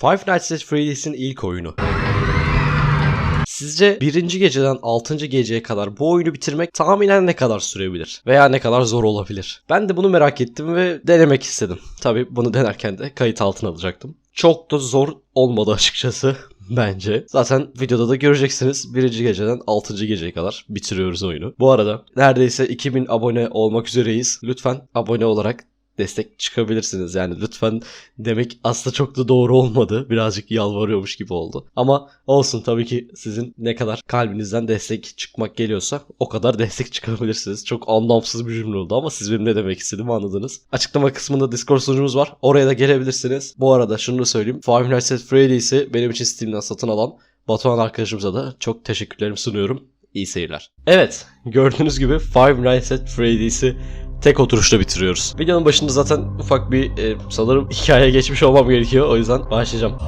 Five Nights at Freddy's'in ilk oyunu. Sizce birinci geceden altıncı geceye kadar bu oyunu bitirmek tahminen ne kadar sürebilir? Veya ne kadar zor olabilir? Ben de bunu merak ettim ve denemek istedim. Tabi bunu denerken de kayıt altına alacaktım. Çok da zor olmadı açıkçası bence. Zaten videoda da göreceksiniz. Birinci geceden altıncı geceye kadar bitiriyoruz oyunu. Bu arada neredeyse 2000 abone olmak üzereyiz. Lütfen abone olarak destek çıkabilirsiniz. Yani lütfen demek aslında çok da doğru olmadı. Birazcık yalvarıyormuş gibi oldu. Ama olsun tabii ki sizin ne kadar kalbinizden destek çıkmak geliyorsa o kadar destek çıkabilirsiniz. Çok anlamsız bir cümle oldu ama siz benim ne demek istediğimi anladınız. Açıklama kısmında Discord sunucumuz var. Oraya da gelebilirsiniz. Bu arada şunu da söyleyeyim. Five Nights at Freddy's'i benim için Steam'den satın alan Batuhan arkadaşımıza da çok teşekkürlerimi sunuyorum. İyi seyirler. Evet, gördüğünüz gibi Five Nights at Freddy's'i tek oturuşta bitiriyoruz. Videonun başında zaten ufak bir e, sanırım hikayeye geçmiş olmam gerekiyor. O yüzden başlayacağım.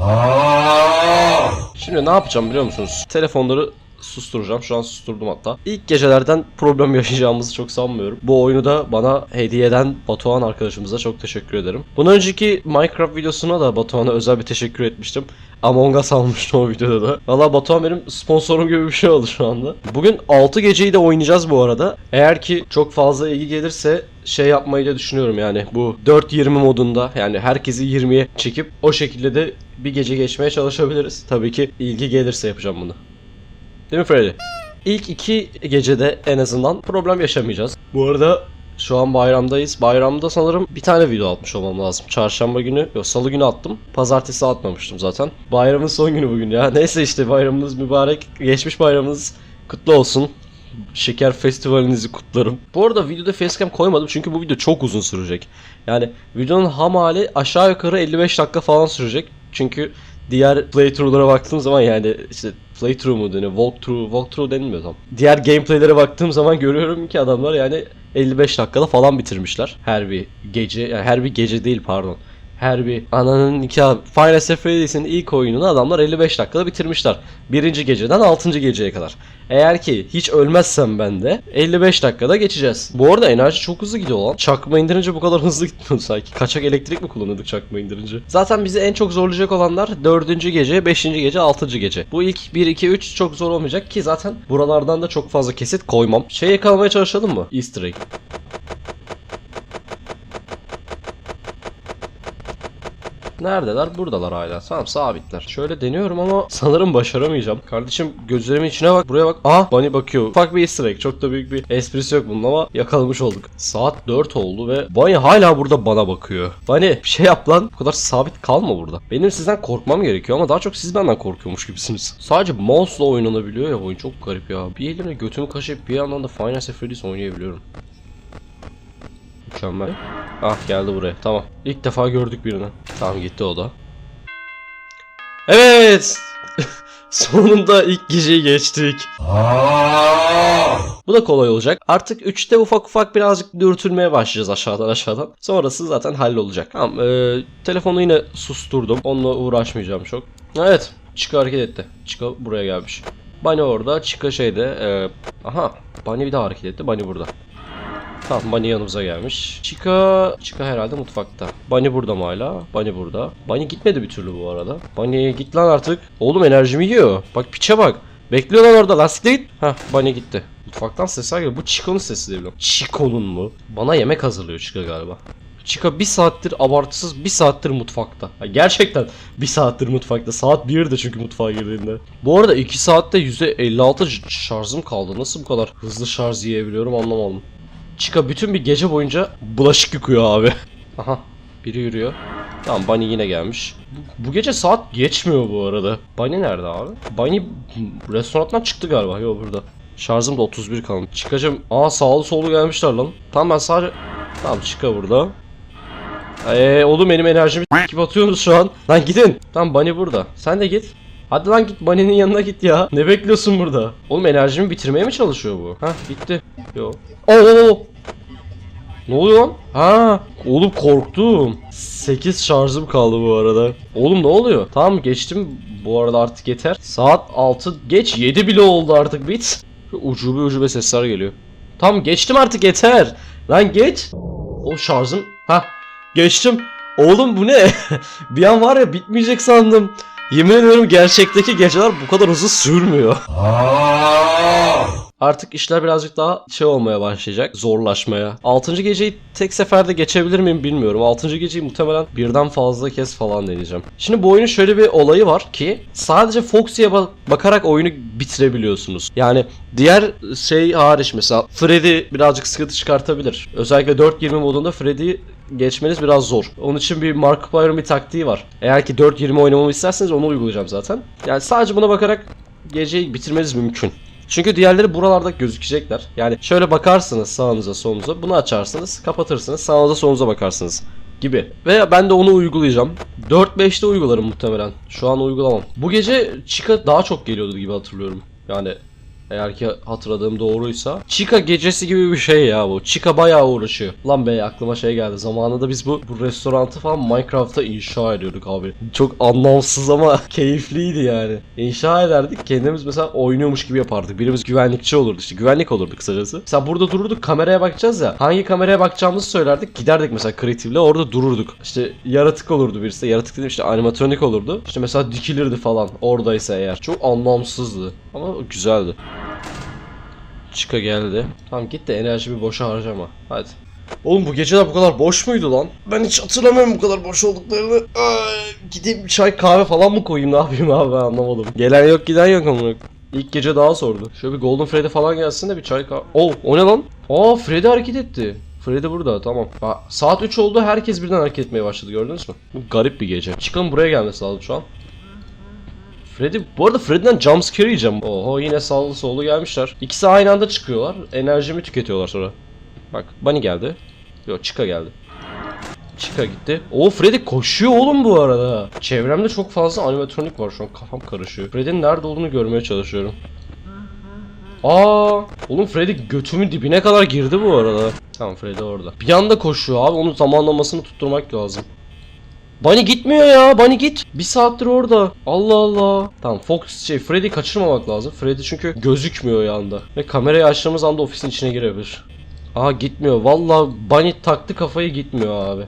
Şimdi ne yapacağım biliyor musunuz? Telefonları susturacağım. Şu an susturdum hatta. İlk gecelerden problem yaşayacağımızı çok sanmıyorum. Bu oyunu da bana hediye eden Batuhan arkadaşımıza çok teşekkür ederim. Bundan önceki Minecraft videosuna da Batuhan'a özel bir teşekkür etmiştim. Among Us almıştım o videoda da. Valla Batuhan benim sponsorum gibi bir şey oldu şu anda. Bugün 6 geceyi de oynayacağız bu arada. Eğer ki çok fazla ilgi gelirse şey yapmayı da düşünüyorum yani bu 4-20 modunda yani herkesi 20'ye çekip o şekilde de bir gece geçmeye çalışabiliriz. Tabii ki ilgi gelirse yapacağım bunu. Değil mi Freddy? İlk iki gecede en azından problem yaşamayacağız. Bu arada şu an bayramdayız. Bayramda sanırım bir tane video atmış olmam lazım. Çarşamba günü, yok salı günü attım. Pazartesi atmamıştım zaten. Bayramın son günü bugün ya. Neyse işte bayramınız mübarek. Geçmiş bayramınız kutlu olsun. Şeker festivalinizi kutlarım. Bu arada videoda facecam koymadım çünkü bu video çok uzun sürecek. Yani videonun ham hali aşağı yukarı 55 dakika falan sürecek. Çünkü diğer playthrough'lara baktığım zaman yani işte playthrough mu deniyor, walkthrough, walkthrough denilmiyor tam. Diğer gameplaylere baktığım zaman görüyorum ki adamlar yani 55 dakikada falan bitirmişler. Her bir gece, yani her bir gece değil pardon. Her bir ananın nikahı Final Fantasy Freddy's'in ilk oyununu adamlar 55 dakikada bitirmişler. Birinci geceden 6. geceye kadar. Eğer ki hiç ölmezsem ben de 55 dakikada geçeceğiz. Bu arada enerji çok hızlı gidiyor lan. Çakma indirince bu kadar hızlı gitmiyordu sanki. Kaçak elektrik mi kullanıyorduk çakma indirince? Zaten bizi en çok zorlayacak olanlar 4. gece, 5. gece, 6. gece. Bu ilk 1, 2, 3 çok zor olmayacak ki zaten buralardan da çok fazla kesit koymam. Şey yakalamaya çalışalım mı? Easter egg. Neredeler? Buradalar hala. Tamam sabitler. Şöyle deniyorum ama sanırım başaramayacağım. Kardeşim gözlerimin içine bak. Buraya bak. Aa Bunny bakıyor. Ufak bir easter egg. Çok da büyük bir esprisi yok bunun ama yakalamış olduk. Saat 4 oldu ve Bunny hala burada bana bakıyor. Bunny bir şey yap lan. Bu kadar sabit kalma burada. Benim sizden korkmam gerekiyor ama daha çok siz benden korkuyormuş gibisiniz. Sadece mouse'la oynanabiliyor ya oyun. Çok garip ya. Bir elimle götümü kaşıyıp bir yandan da Final Fantasy Freddy's oynayabiliyorum. Mükemmel. Ah geldi buraya. Tamam. İlk defa gördük birini. Tamam gitti o da. Evet. Sonunda ilk geceyi geçtik. Bu da kolay olacak. Artık 3'te ufak ufak birazcık dürtülmeye başlayacağız aşağıdan aşağıdan. Sonrası zaten hallolacak. Tamam e, telefonu yine susturdum. Onunla uğraşmayacağım çok. Evet. Chica hareket etti. Chica buraya gelmiş. Bunny orada. Chica şeyde. E, aha. Bunny bir daha hareket etti. Bunny burada. Tamam Bunny yanımıza gelmiş. Chica, Chica herhalde mutfakta. Bunny burada mı hala? Bunny burada. Bunny gitmedi bir türlü bu arada. Bunny git lan artık. Oğlum enerjimi yiyor. Bak piçe bak. Bekliyor lan orada. Lastikle git. Hah Bunny gitti. Mutfaktan sesler geliyor. Bu Chico'nun sesi değil mi? Chico'nun mu? Bana yemek hazırlıyor Chica galiba. Chica bir saattir abartısız bir saattir mutfakta. Ha, gerçekten bir saattir mutfakta. Saat 1'de çünkü mutfağa girdiğinde. Bu arada 2 saatte %56 ş- şarjım kaldı. Nasıl bu kadar hızlı şarj yiyebiliyorum anlamadım. Chica bütün bir gece boyunca bulaşık yıkıyor abi. Aha biri yürüyor. Tamam Bunny yine gelmiş. Bu, bu gece saat geçmiyor bu arada. Bunny nerede abi? Bunny restorandan çıktı galiba. Yok burada. Şarjım da 31 kalmış. Çıkacağım. Aa sağlı sollu gelmişler lan. Tamam ben sadece... Tamam Chica burada. Eee oğlum benim enerjimi gibi atıyorsunuz şu an. Lan gidin. Tamam Bunny burada. Sen de git. Hadi lan git Bunny'nin yanına git ya. Ne bekliyorsun burada? Oğlum enerjimi bitirmeye mi çalışıyor bu? Hah gitti. Yo. Oo. Ne oluyor lan? Ha, oğlum korktum. 8 şarjım kaldı bu arada. Oğlum ne oluyor? Tamam geçtim. Bu arada artık yeter. Saat 6 geç 7 bile oldu artık bit. Ucube ucube sesler geliyor. Tamam geçtim artık yeter. Lan geç. O şarjım. Ha geçtim. Oğlum bu ne? bir an var ya bitmeyecek sandım. Yemin ediyorum gerçekteki geceler bu kadar uzun sürmüyor. Artık işler birazcık daha şey olmaya başlayacak. Zorlaşmaya. 6. geceyi tek seferde geçebilir miyim bilmiyorum. 6. geceyi muhtemelen birden fazla kez falan deneyeceğim. Şimdi bu oyunun şöyle bir olayı var ki sadece Foxy'ye bak- bakarak oyunu bitirebiliyorsunuz. Yani diğer şey hariç mesela Freddy birazcık sıkıntı çıkartabilir. Özellikle 4.20 modunda Freddy'yi geçmeniz biraz zor. Onun için bir Markiplier'ın bir taktiği var. Eğer ki 4.20 oynamamı isterseniz onu uygulayacağım zaten. Yani sadece buna bakarak geceyi bitirmeniz mümkün. Çünkü diğerleri buralarda gözükecekler. Yani şöyle bakarsınız sağınıza solunuza. Bunu açarsınız, kapatırsınız, sağınıza solunuza bakarsınız gibi. Ve ben de onu uygulayacağım. 4-5'te uygularım muhtemelen. Şu an uygulamam. Bu gece Chica daha çok geliyordu gibi hatırlıyorum. Yani eğer ki hatırladığım doğruysa. Chica gecesi gibi bir şey ya bu. Chica bayağı uğraşıyor. Lan be aklıma şey geldi. Zamanında biz bu, bu restoranı falan Minecraft'ta inşa ediyorduk abi. Çok anlamsız ama keyifliydi yani. İnşa ederdik. Kendimiz mesela oynuyormuş gibi yapardık. Birimiz güvenlikçi olurdu işte. Güvenlik olurdu kısacası. Mesela burada dururduk kameraya bakacağız ya. Hangi kameraya bakacağımızı söylerdik. Giderdik mesela kreatifle orada dururduk. İşte yaratık olurdu birisi. Yaratık dedim işte animatronik olurdu. İşte mesela dikilirdi falan. Oradaysa eğer. Çok anlamsızdı. Ama güzeldi. Chica geldi. Tamam git de enerjimi boşa harcama. Hadi. Oğlum bu geceler bu kadar boş muydu lan? Ben hiç hatırlamıyorum bu kadar boş olduklarını. Ay, gideyim çay kahve falan mı koyayım ne yapayım abi ben anlamadım. Gelen yok giden yok amına. İlk gece daha sordu. Şöyle bir Golden Freddy falan gelsin de bir çay kahve. Oh o ne lan? Aa Freddy hareket etti. Freddy burada tamam. Ha, saat 3 oldu herkes birden hareket etmeye başladı gördünüz mü? Bu garip bir gece. Çıkalım buraya gelmesi lazım şu an. Freddy, bu arada Freddy'den jumpscare yiyeceğim. Oho yine sağlı sollu gelmişler. İkisi aynı anda çıkıyorlar. Enerjimi tüketiyorlar sonra. Bak Bunny geldi. Yok Chica geldi. Chica gitti. O Freddy koşuyor oğlum bu arada. Çevremde çok fazla animatronik var şu an kafam karışıyor. Freddy'nin nerede olduğunu görmeye çalışıyorum. Aa, oğlum Freddy götümün dibine kadar girdi bu arada. Tamam Freddy orada. Bir anda koşuyor abi onun zamanlamasını tutturmak lazım. Bunny gitmiyor ya. Bunny git. Bir saattir orada. Allah Allah. Tamam Fox şey Freddy kaçırmamak lazım. Freddy çünkü gözükmüyor yanda. Ve kamerayı açtığımız anda ofisin içine girebilir. Aha gitmiyor. Vallahi Bunny taktı kafayı gitmiyor abi.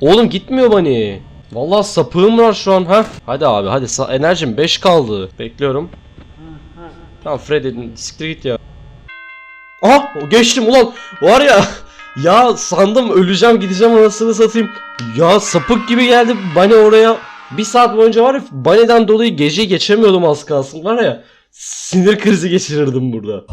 Oğlum gitmiyor Bunny. Vallahi sapığım var şu an ha. Hadi abi hadi enerjim 5 kaldı. Bekliyorum. Tamam Freddy siktir git ya. Aha geçtim ulan. Var ya. Ya sandım öleceğim gideceğim anasını satayım. Ya sapık gibi geldi Bunny oraya. Bir saat boyunca var ya Bunny'den dolayı gece geçemiyordum az kalsın var ya. Sinir krizi geçirirdim burada.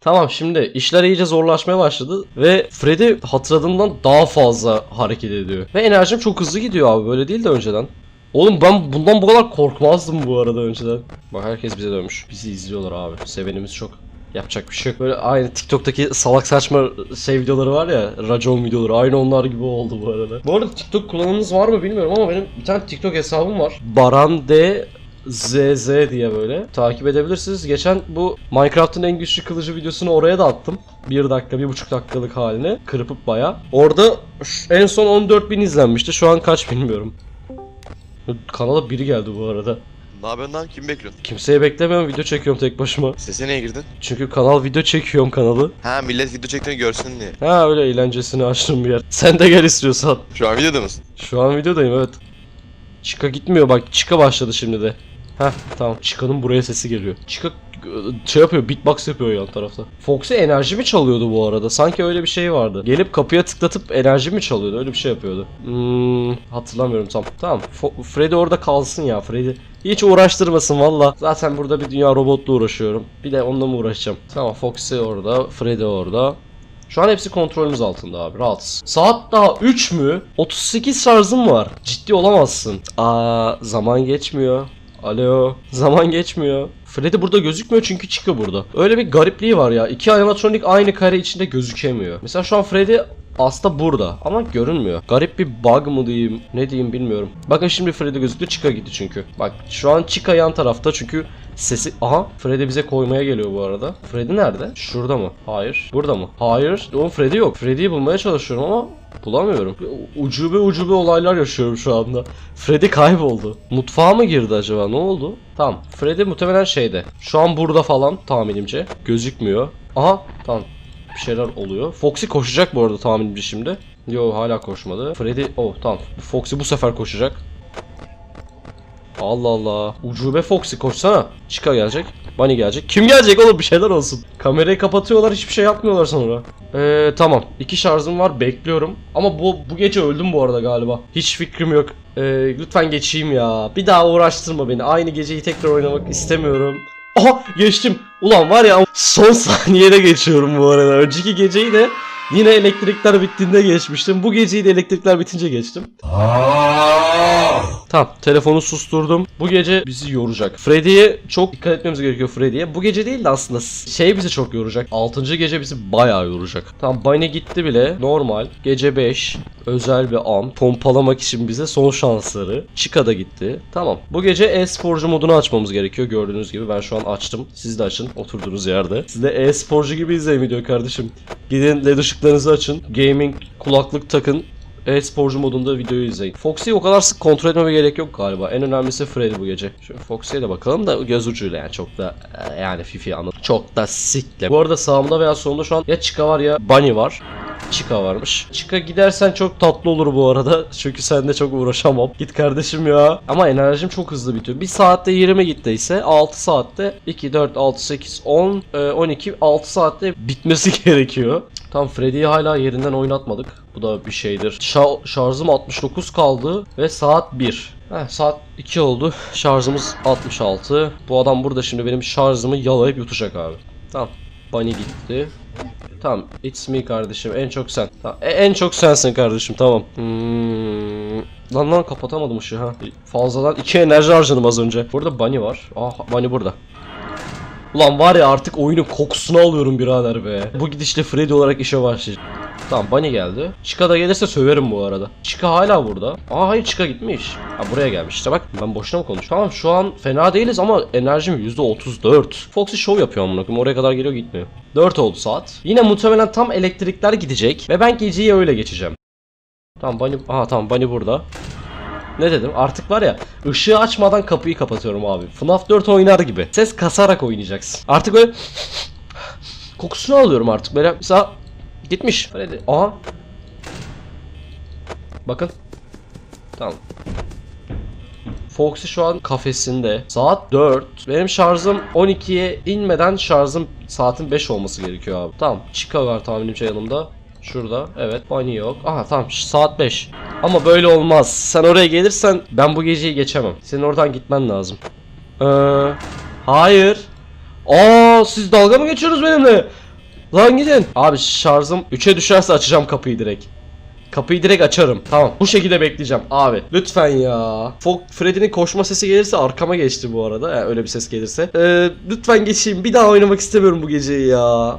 Tamam şimdi işler iyice zorlaşmaya başladı ve Freddy hatırladığımdan daha fazla hareket ediyor. Ve enerjim çok hızlı gidiyor abi böyle değil de önceden. Oğlum ben bundan bu kadar korkmazdım bu arada önceden. Bak herkes bize dönmüş. Bizi izliyorlar abi. Sevenimiz çok. Yapacak bir şey yok. Böyle aynı TikTok'taki salak saçma şey videoları var ya, racon videoları. Aynı onlar gibi oldu bu arada. Bu arada TikTok kullanımınız var mı bilmiyorum ama benim bir tane TikTok hesabım var. Baran D ZZ diye böyle takip edebilirsiniz. Geçen bu Minecraft'ın en güçlü kılıcı videosunu oraya da attım. 1 dakika, 1,5 dakikalık halini kırpıp baya. Orada en son 14.000 izlenmişti. Şu an kaç bilmiyorum. Kanala biri geldi bu arada. Ne yapıyorsun lan? Kim bekliyorsun? Kimseye beklemiyorum video çekiyorum tek başıma. Sese niye girdin? Çünkü kanal video çekiyorum kanalı. Ha millet video çektiğini görsün diye. Ha öyle eğlencesini açtım bir yer. Sen de gel istiyorsan. Şu an videoda mısın? Şu an videodayım evet. Chica gitmiyor bak Chica başladı şimdi de. Heh tamam Chica'nın buraya sesi geliyor. E, şey yapıyor beatbox yapıyor yan tarafta. Foxy enerji mi çalıyordu bu arada? Sanki öyle bir şey vardı. Gelip kapıya tıklatıp enerji mi çalıyordu? Öyle bir şey yapıyordu. Hmm, hatırlamıyorum tam. Tamam Fo- Freddy orada kalsın ya Freddy. Hiç uğraştırmasın valla. Zaten burada bir dünya robotla uğraşıyorum. Bir de onunla mı uğraşacağım? Tamam Foxy orada, Freddy orada. Şu an hepsi kontrolümüz altında abi rahatsız. Saat daha 3 mü? 38 şarjım var. Ciddi olamazsın. Aa zaman geçmiyor. Alo. Zaman geçmiyor. Freddy burada gözükmüyor çünkü çıkıyor burada. Öyle bir garipliği var ya. İki animatronik aynı kare içinde gözükemiyor. Mesela şu an Freddy aslında burada ama görünmüyor. Garip bir bug mı diyeyim ne diyeyim bilmiyorum. Bakın şimdi Freddy gözüktü Chica gitti çünkü. Bak şu an Chica yan tarafta çünkü sesi... Aha Freddy bize koymaya geliyor bu arada. Freddy nerede? Şurada mı? Hayır. Burada mı? Hayır. Oğlum Freddy yok. Freddy'yi bulmaya çalışıyorum ama bulamıyorum. Ucube ucube olaylar yaşıyorum şu anda. Freddy kayboldu. Mutfağa mı girdi acaba? Ne oldu? Tamam. Freddy muhtemelen şeyde. Şu an burada falan tahminimce. Gözükmüyor. Aha tamam. Bir şeyler oluyor. Foxy koşacak bu arada tahminimce şimdi. Yo hala koşmadı. Freddy oh tamam. Foxy bu sefer koşacak. Allah Allah. Ucube Foxy koşsana. Chica gelecek. Bunny gelecek. Kim gelecek oğlum bir şeyler olsun. Kamerayı kapatıyorlar hiçbir şey yapmıyorlar sonra. Eee tamam. İki şarjım var bekliyorum. Ama bu bu gece öldüm bu arada galiba. Hiç fikrim yok. Eee, lütfen geçeyim ya. Bir daha uğraştırma beni. Aynı geceyi tekrar oynamak istemiyorum. Aha geçtim. Ulan var ya son saniyede geçiyorum bu arada. Önceki geceyi de yine elektrikler bittiğinde geçmiştim. Bu geceyi de elektrikler bitince geçtim. Tamam telefonu susturdum. Bu gece bizi yoracak. Freddy'ye çok dikkat etmemiz gerekiyor Freddy'ye. Bu gece değil de aslında şey bizi çok yoracak. 6. gece bizi bayağı yoracak. Tamam Bunny gitti bile. Normal. Gece 5. Özel bir an. Pompalamak için bize son şansları. Chica da gitti. Tamam. Bu gece e-sporcu modunu açmamız gerekiyor. Gördüğünüz gibi ben şu an açtım. Siz de açın. Oturduğunuz yerde. Siz de e-sporcu gibi izleyin video kardeşim. Gidin led ışıklarınızı açın. Gaming kulaklık takın. E-sporcu modunda videoyu izleyin. Foxy'yi o kadar sık kontrol etmeme gerek yok galiba. En önemlisi Freddy bu gece. Şöyle Foxy'ye de bakalım da göz ucuyla yani çok da e, yani Fifi anladım. Çok da sikle. Bu arada sağımda veya solumda şu an ya Chica var ya Bunny var. Chica varmış. Chica gidersen çok tatlı olur bu arada. Çünkü seninle çok uğraşamam. Git kardeşim ya. Ama enerjim çok hızlı bitiyor. 1 saatte 20 gittiyse 6 saatte 2, 4, 6, 8, 10, e, 12, 6 saatte bitmesi gerekiyor. Tam Freddy'yi hala yerinden oynatmadık. Bu da bir şeydir. Şa- şarjım 69 kaldı ve saat 1. Heh, saat 2 oldu. Şarjımız 66. Bu adam burada şimdi benim şarjımı yalayıp yutacak abi. Tamam. Bunny gitti. Tamam. It's me kardeşim. En çok sen. Tamam. e- en çok sensin kardeşim. Tamam. Hmm. Lan lan kapatamadım ışığı ha. Fazladan 2 enerji harcadım az önce. Burada Bunny var. Ah Bunny burada. Ulan var ya artık oyunun kokusunu alıyorum birader be. Bu gidişle Freddy olarak işe başlayacağım. Tamam Bunny geldi. Chica da gelirse söverim bu arada. Chica hala burada. Aa hayır Chica gitmiş. Ha buraya gelmiş işte bak ben boşuna mı konuşuyorum? Tamam şu an fena değiliz ama enerjim %34. Foxy show yapıyor amına koyayım oraya kadar geliyor gitmiyor. 4 oldu saat. Yine muhtemelen tam elektrikler gidecek ve ben geceyi öyle geçeceğim. Tamam Bunny, aha tamam Bunny burada. Ne dedim? Artık var ya ışığı açmadan kapıyı kapatıyorum abi. FNAF 4 oynar gibi. Ses kasarak oynayacaksın. Artık böyle kokusunu alıyorum artık. Böyle mesela gitmiş. Freddy. Aha. Bakın. Tamam. Foxy şu an kafesinde. Saat 4. Benim şarjım 12'ye inmeden şarjım saatin 5 olması gerekiyor abi. Tamam. Chica var tahminimce yanımda. Şurada. Evet. Bunny yok. Aha tamam. Saat 5. Ama böyle olmaz. Sen oraya gelirsen ben bu geceyi geçemem. Senin oradan gitmen lazım. Ee, hayır. Aa siz dalga mı geçiyorsunuz benimle? Lan gidin. Abi şarjım 3'e düşerse açacağım kapıyı direkt. Kapıyı direkt açarım. Tamam. Bu şekilde bekleyeceğim. Abi lütfen ya. Fok Freddy'nin koşma sesi gelirse arkama geçti bu arada. Yani öyle bir ses gelirse. Ee, lütfen geçeyim. Bir daha oynamak istemiyorum bu geceyi ya.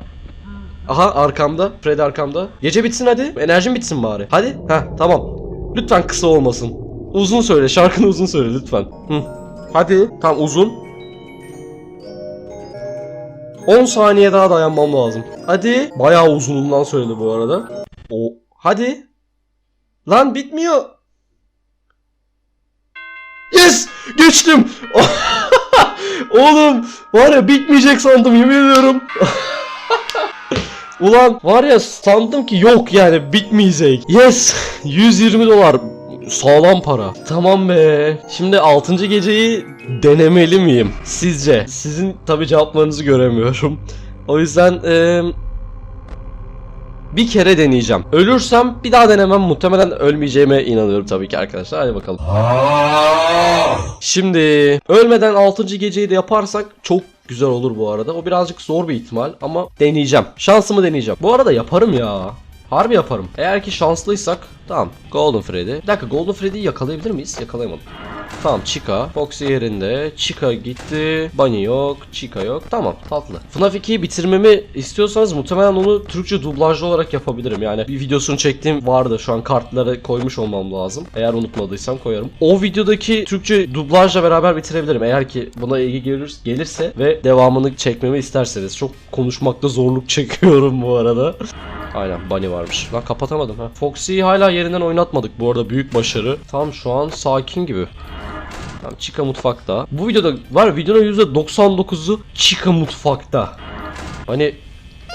Aha arkamda. Freddy arkamda. Gece bitsin hadi. Enerjim bitsin bari. Hadi. Ha tamam. Lütfen kısa olmasın. Uzun söyle. Şarkını uzun söyle lütfen. Hı. Hadi. Tam uzun. 10 saniye daha dayanmam lazım. Hadi. Bayağı uzunluğundan söyledi bu arada. O. Hadi. Lan bitmiyor. Yes! Geçtim. Oğlum var ya bitmeyecek sandım yemin ediyorum. Ulan var ya sandım ki yok yani bitmeyecek. Yes! 120 dolar. Sağlam para. Tamam be. Şimdi 6. geceyi denemeli miyim? Sizce? Sizin tabi cevaplarınızı göremiyorum. O yüzden eee, bir kere deneyeceğim. Ölürsem bir daha denemem. Muhtemelen ölmeyeceğime inanıyorum tabii ki arkadaşlar. Hadi bakalım. Şimdi ölmeden 6. geceyi de yaparsak çok güzel olur bu arada. O birazcık zor bir ihtimal ama deneyeceğim. Şansımı deneyeceğim. Bu arada yaparım ya. Harbi yaparım. Eğer ki şanslıysak tamam. Golden Freddy. Bir dakika Golden Freddy'yi yakalayabilir miyiz? Yakalayamadım. Tamam Chica. Foxy yerinde. Chica gitti. Bunny yok. Chica yok. Tamam tatlı. FNAF 2'yi bitirmemi istiyorsanız muhtemelen onu Türkçe dublajlı olarak yapabilirim. Yani bir videosunu çektiğim vardı. Şu an kartlara koymuş olmam lazım. Eğer unutmadıysam koyarım. O videodaki Türkçe dublajla beraber bitirebilirim. Eğer ki buna ilgi gelir, gelirse ve devamını çekmemi isterseniz. Çok konuşmakta zorluk çekiyorum bu arada. Aynen Bunny varmış. Lan kapatamadım ha. Foxy'yi hala yerinden oynatmadık bu arada büyük başarı. Tam şu an sakin gibi. Tamam Chica mutfakta. Bu videoda var videonun %99'u Chica mutfakta. Hani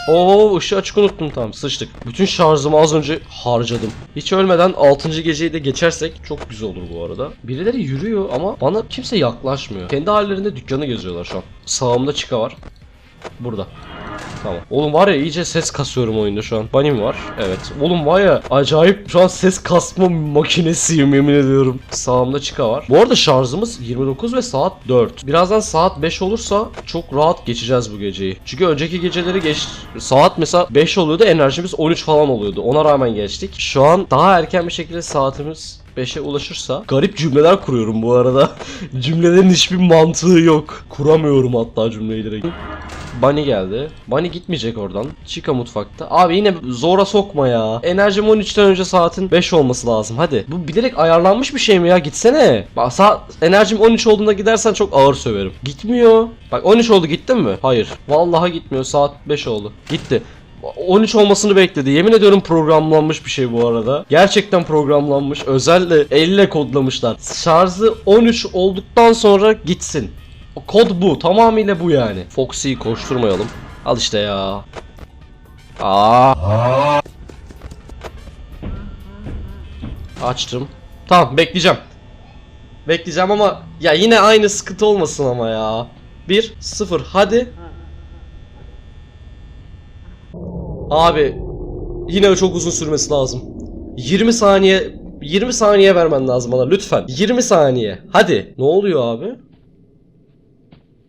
Oo ışığı açık unuttum tamam sıçtık. Bütün şarjımı az önce harcadım. Hiç ölmeden 6. geceyi de geçersek çok güzel olur bu arada. Birileri yürüyor ama bana kimse yaklaşmıyor. Kendi hallerinde dükkanı geziyorlar şu an. Sağımda Chica var. Burada. Tamam. Oğlum var ya iyice ses kasıyorum oyunda şu an. Mi var? Evet. Oğlum var ya acayip şu an ses kasma makinesiyim yemin ediyorum. Sağımda Chica var. Bu arada şarjımız 29 ve saat 4. Birazdan saat 5 olursa çok rahat geçeceğiz bu geceyi. Çünkü önceki geceleri geç saat mesela 5 oluyordu enerjimiz 13 falan oluyordu. Ona rağmen geçtik. Şu an daha erken bir şekilde saatimiz 5'e ulaşırsa garip cümleler kuruyorum bu arada. Cümlelerin hiçbir mantığı yok. Kuramıyorum hatta cümleyi direkt. Bunny geldi. Bunny gitmeyecek oradan. Chica mutfakta. Abi yine zora sokma ya. Enerjim 13'ten önce saatin 5 olması lazım. Hadi. Bu bilerek ayarlanmış bir şey mi ya? Gitsene. Bak saat enerjim 13 olduğunda gidersen çok ağır söverim. Gitmiyor. Bak 13 oldu gittin mi? Hayır. Vallahi gitmiyor. Saat 5 oldu. Gitti. 13 olmasını bekledi. Yemin ediyorum programlanmış bir şey bu arada. Gerçekten programlanmış. Özellikle elle kodlamışlar. Şarjı 13 olduktan sonra gitsin. O Kod bu. Tamamıyla bu yani. Foxy'yi koşturmayalım. Al işte ya. Aa. Açtım. Tamam bekleyeceğim. Bekleyeceğim ama ya yine aynı sıkıntı olmasın ama ya. 1 0 hadi. Abi yine çok uzun sürmesi lazım. 20 saniye 20 saniye vermen lazım bana lütfen. 20 saniye. Hadi. Ne oluyor abi?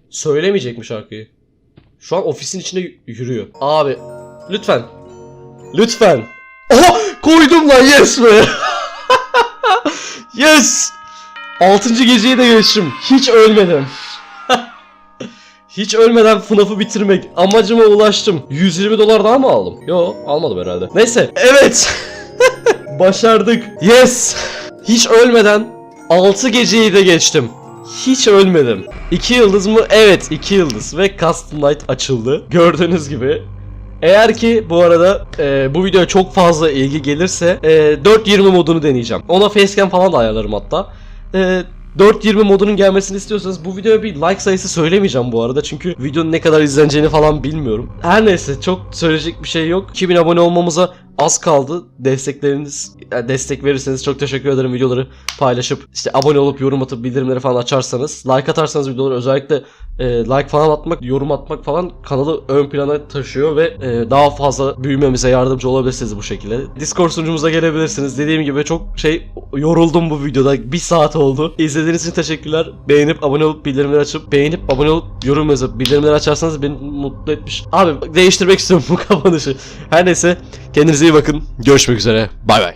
Söylemeyecek mi şarkıyı? Şu an ofisin içinde yürüyor. Abi lütfen. Lütfen. Oha koydum lan yes mi? yes. Altıncı geceyi de geçtim. Hiç ölmedim. Hiç ölmeden FNAF'ı bitirmek. Amacıma ulaştım. 120 dolar daha mı aldım? Yo almadım herhalde. Neyse. Evet. Başardık. Yes. Hiç ölmeden 6 geceyi de geçtim. Hiç ölmedim. 2 yıldız mı? Evet 2 yıldız ve Custom Night açıldı. Gördüğünüz gibi. Eğer ki bu arada e, bu videoya çok fazla ilgi gelirse e, 4.20 modunu deneyeceğim. Ona facecam falan da ayarlarım hatta. E, 4.20 modunun gelmesini istiyorsanız bu videoya bir like sayısı söylemeyeceğim bu arada çünkü videonun ne kadar izleneceğini falan bilmiyorum. Her neyse çok söyleyecek bir şey yok. 2000 abone olmamıza az kaldı. Destekleriniz yani destek verirseniz çok teşekkür ederim videoları paylaşıp işte abone olup yorum atıp bildirimleri falan açarsanız like atarsanız videoları özellikle e, like falan atmak yorum atmak falan kanalı ön plana taşıyor ve e, daha fazla büyümemize yardımcı olabilirsiniz bu şekilde. Discord sunucumuza gelebilirsiniz. Dediğim gibi çok şey yoruldum bu videoda. Bir saat oldu. İzlediğiniz için teşekkürler. Beğenip abone olup bildirimleri açıp beğenip abone olup yorum yazıp bildirimleri açarsanız beni mutlu etmiş. Abi değiştirmek istiyorum bu kapanışı. Her neyse kendinize iyi bakın. Görüşmek üzere. Bay bay.